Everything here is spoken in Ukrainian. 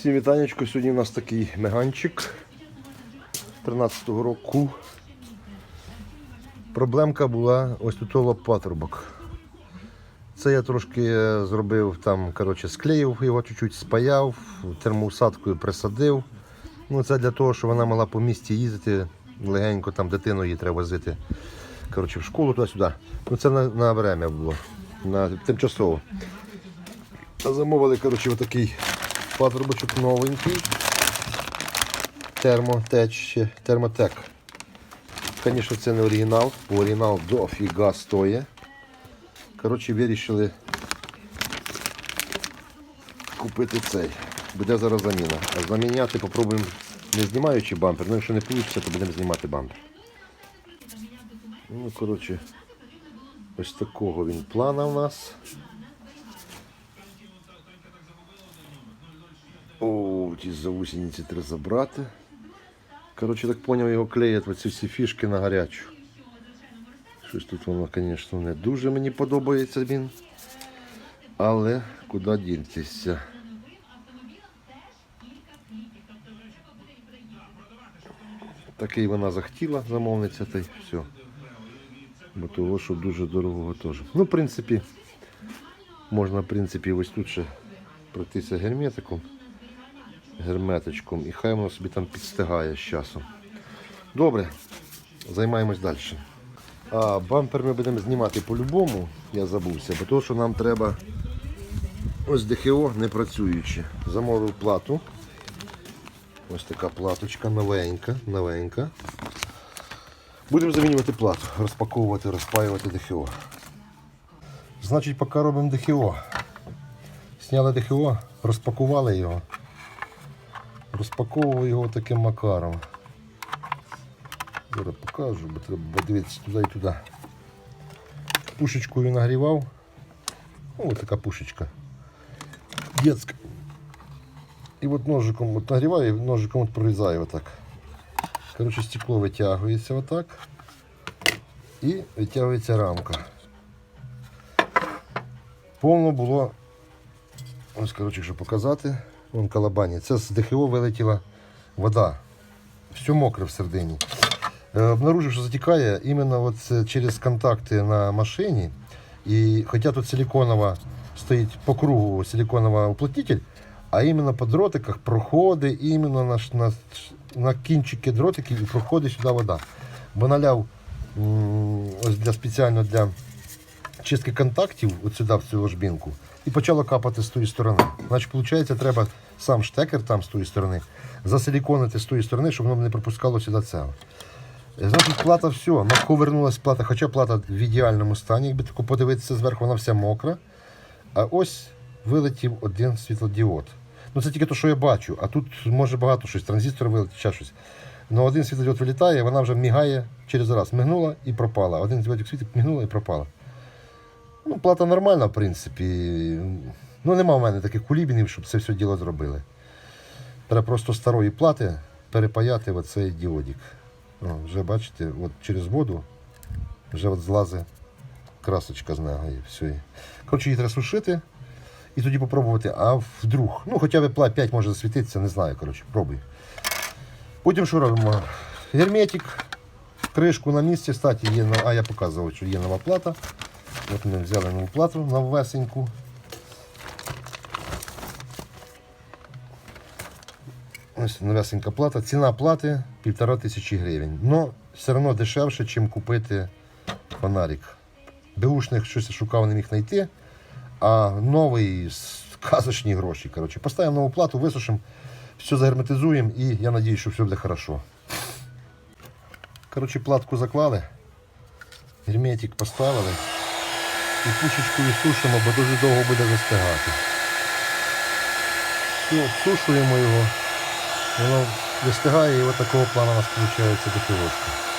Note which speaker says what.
Speaker 1: Всім вітанечко. Сьогодні у нас такий меганчик 13-го року. Проблемка була ось тут лопатрубок. Це я трошки зробив там, коротше, склеїв його чуть-чуть, спаяв, термоусадкою присадив. Ну, це для того, щоб вона могла по місті їздити легенько, там дитину її треба возити коротше, в школу туди-сюди. Ну, це на, на время було, на тимчасово. Замовили коротше, отакий патрубочок новенький. Термотеч, ще, термотек. Звісно, це не оригінал, бо оригінал дофіга стоїть. Коротше, вирішили купити цей. Буде зараз заміна. А заміняти попробуємо не знімаючи бампер. Ну, якщо не вийде, то будемо знімати бампер. Ну, коротше, ось такого він плана у нас. О, ті заусениці треба забрати. Коротше, так поняв, його клеять оці всі фішки на гарячу. Щось тут воно, звісно, не дуже мені подобається він. Але куди діньтеся? Такий вона захотіла, замовниця, та й все. Бо того, що дуже дорогого теж. Ну, в принципі, можна, в принципі, ось тут ще пройтися герметиком, герметичком, і хай воно собі там підстигає з часом. Добре, займаємось далі. А бампер ми будемо знімати по-любому, я забувся, бо того, що нам треба ось ДХО не працюючи. Замовив плату. Ось така платочка новенька, новенька. Будемо замінювати плату, розпаковувати, розпаювати ДХО. Значить, поки робимо ДХО. Зняли ДХО, розпакували його. Розпаковував його таким макаром. Зараз покажу, бо треба подивитися туди і туди. Пушечкою нагрівав. Ну, ось така пушечка. Детська. І от ножиком от нагріваю, і ножиком от прорізаю отак. Коротше, стекло витягується отак. І витягується рамка. Повно було, ось коротше, щоб показати, вон калабані. Це з ДХО вилетіла вода. Все мокре всередині. Е, Обнаружив, що затікає іменно от через контакти на машині. І хоча тут силиконова стоїть по кругу силиконова уплотнитель, а іменно по дротиках проходить іменно на, на, на кінчики дротиків і проходить сюди вода. Бо наляв ось для спеціально для чистки контактів от сюди в цю ложбінку і почало капати з тої сторони. Значить, виходить, треба сам штекер там з тої сторони засиліконити з тої сторони, щоб воно не пропускало сюди цього. Е, Значить, плата все, наковернулась плата, хоча плата в ідеальному стані, якби тако подивитися зверху, вона вся мокра. А ось вилетів один світлодіод. Ну це тільки те, що я бачу, а тут може багато щось, транзистор вилетів, ще щось. Ну один світлодіод вилітає, вона вже мігає через раз. Мигнула і пропала. Один світлодіод світить, мигнула і пропала. Ну, плата нормальна, в принципі. Ну, нема в мене таких кулібінів, щоб це все діло зробили. Треба просто старої плати перепаяти в оцей діодик. О, вже бачите, от через воду вже от злазить красочка з нього. Коротше, її треба сушити і тоді попробувати, а вдруг. Ну, хоча б пла 5 може засвітитися, не знаю. Коротше, пробуй. Потім що робимо? Герметик, кришку на місці, статі є, а я показував, що є нова плата. От ми взяли нову плату новесеньку. Ось новесенька плата. Ціна плати півтора тисячі гривень. Но все одно дешевше, ніж купити фонарик. Беушних щось шукав, не міг знайти. А новий сказочні гроші. Коротше. Поставимо нову плату, висушимо, все загерметизуємо і я сподіваюся, що все буде хорошо. Коротше, платку заклали, герметик поставили і пушечку сушимо, бо дуже довго буде застигати. Все, сушуємо його, воно вистигає і ось такого плану у нас виходить дохилочка.